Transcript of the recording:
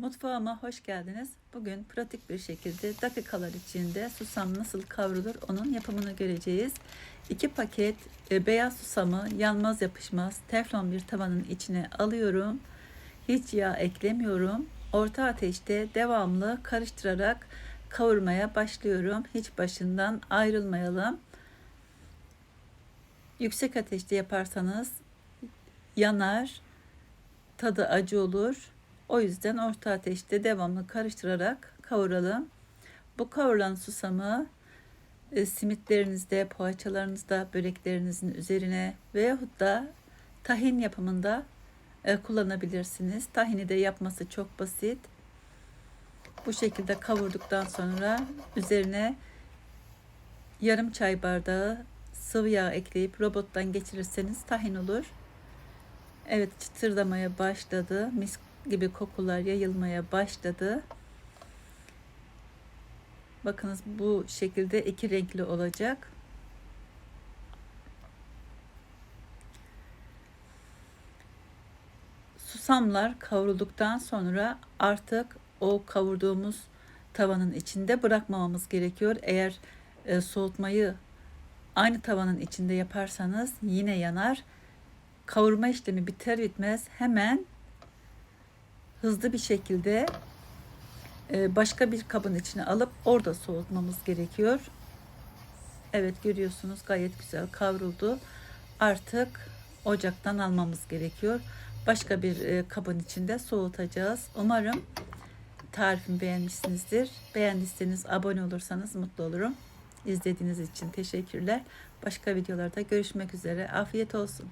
Mutfağıma hoş geldiniz. Bugün pratik bir şekilde dakikalar içinde susam nasıl kavrulur onun yapımını göreceğiz. 2 paket e, beyaz susamı yanmaz yapışmaz teflon bir tavanın içine alıyorum. Hiç yağ eklemiyorum. Orta ateşte devamlı karıştırarak kavurmaya başlıyorum. Hiç başından ayrılmayalım. Yüksek ateşte yaparsanız yanar, tadı acı olur. O yüzden orta ateşte devamlı karıştırarak kavuralım. Bu kavurulan susamı e, simitlerinizde, poğaçalarınızda, böreklerinizin üzerine veyahut da tahin yapımında e, kullanabilirsiniz. Tahini de yapması çok basit. Bu şekilde kavurduktan sonra üzerine yarım çay bardağı sıvı yağ ekleyip robottan geçirirseniz tahin olur. Evet çıtırdamaya başladı. Mis gibi kokular yayılmaya başladı. Bakınız bu şekilde iki renkli olacak. Susamlar kavrulduktan sonra artık o kavurduğumuz tavanın içinde bırakmamamız gerekiyor. Eğer e, soğutmayı aynı tavanın içinde yaparsanız yine yanar. Kavurma işlemi biter bitmez hemen hızlı bir şekilde e, başka bir kabın içine alıp orada soğutmamız gerekiyor. Evet görüyorsunuz gayet güzel kavruldu. Artık ocaktan almamız gerekiyor. Başka bir e, kabın içinde soğutacağız. Umarım tarifimi beğenmişsinizdir. Beğendiyseniz abone olursanız mutlu olurum. İzlediğiniz için teşekkürler. Başka videolarda görüşmek üzere. Afiyet olsun.